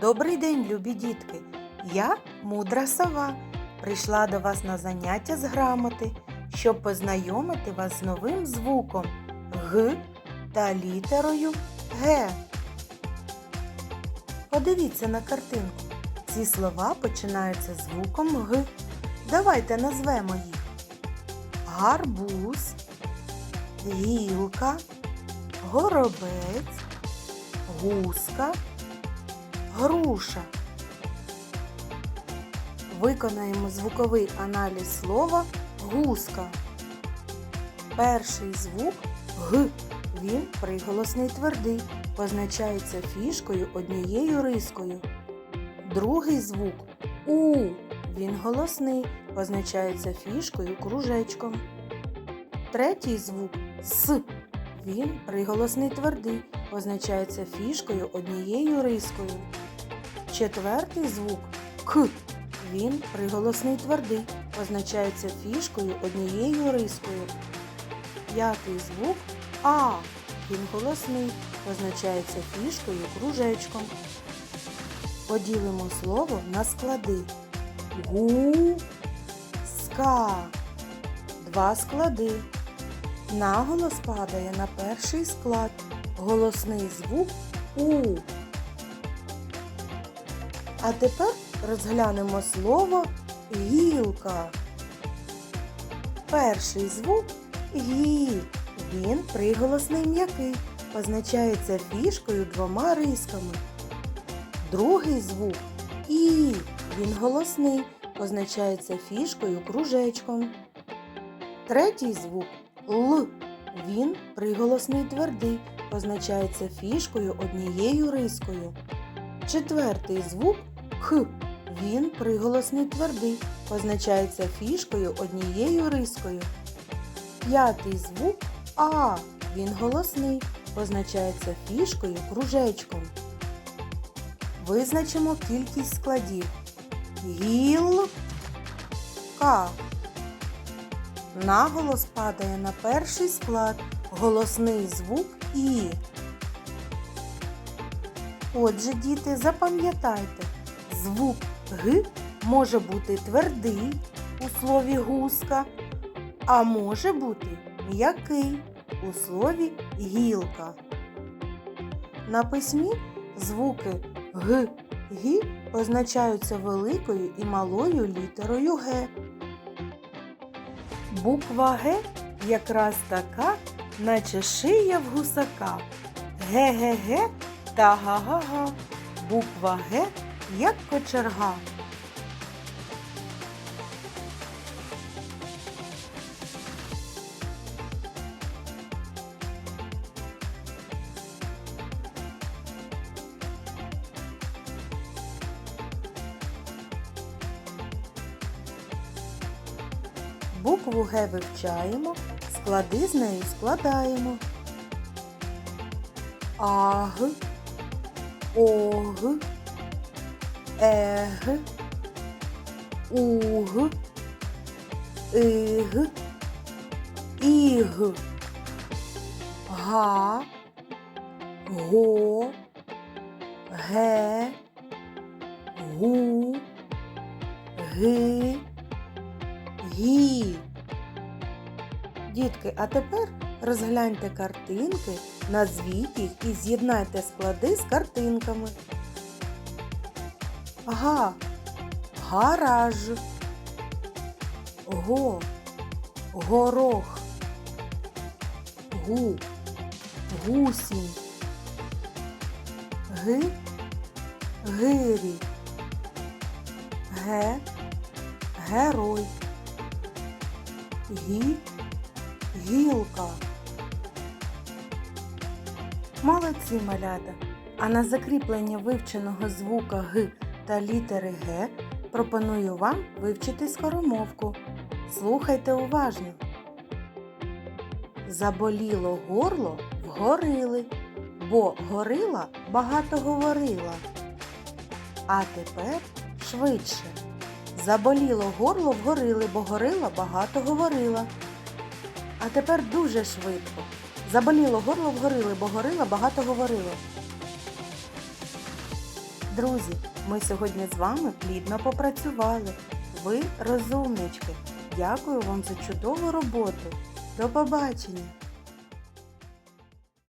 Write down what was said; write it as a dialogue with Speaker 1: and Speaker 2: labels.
Speaker 1: Добрий день, любі дітки! Я мудра сова. Прийшла до вас на заняття з грамоти, щоб познайомити вас з новим звуком Г та літерою Г. Подивіться на картинку. Ці слова починаються звуком Г. Давайте назвемо їх. Гарбуз, гілка, горобець, гуска, груша. Виконаємо звуковий аналіз слова гуска. Перший звук Г. Він приголосний твердий, позначається фішкою однією рискою. Другий звук У. Він голосний, позначається фішкою кружечком. Третій звук С. Він приголосний твердий, позначається фішкою однією рискою. Четвертий звук К. Він приголосний твердий, позначається фішкою однією рискою. П'ятий звук А. Він голосний, позначається фішкою кружечком. Поділимо слово на склади. Гу-ска. Два склади. Наголос падає на перший склад. Голосний звук У. А тепер розглянемо слово гілка. Перший звук гі. Він приголосний м'який, позначається фішкою двома рисками. Другий звук І. Він голосний, позначається фішкою кружечком. Третій звук Л. Він приголосний твердий, позначається фішкою однією рискою. Четвертий звук Х. Він приголосний твердий, позначається фішкою однією рискою. П'ятий звук А. Він голосний, позначається фішкою кружечком. Визначимо кількість складів. Гілка. Наголос падає на перший склад. Голосний звук І. Отже, діти, запам'ятайте, звук Г може бути твердий у слові гуска, а може бути м'який у слові гілка. На письмі звуки Г, Г позначаються великою і малою літерою Г. Буква Г якраз така, наче шия в гусака. Ге-ге-ге та га-га-га. Буква Г як кочерга. Букву Г вивчаємо, склади з нею складаємо. Аг, Ог, Ег, Уг, Иг, Іг, Га, Го, Ге, Гу, Ги, Гі. Дітки, а тепер розгляньте картинки, назвіть їх і з'єднайте склади з картинками. Га. Гараж. Го. Горох. Гу. Гусінь. Ги. Гирі. Ге. Герой. Гі. Гілка. Молодці малята. А на закріплення вивченого звука Г та літери Г пропоную вам вивчити скоромовку. Слухайте уважно. Заболіло горло вгорили, бо горила багато говорила. А тепер швидше. Заболіло горло вгорили, бо горила багато говорила. А тепер дуже швидко. Заболіло горло вгорили, бо горила багато говорила. Друзі, ми сьогодні з вами плідно попрацювали. Ви розумнички. Дякую вам за чудову роботу. До побачення!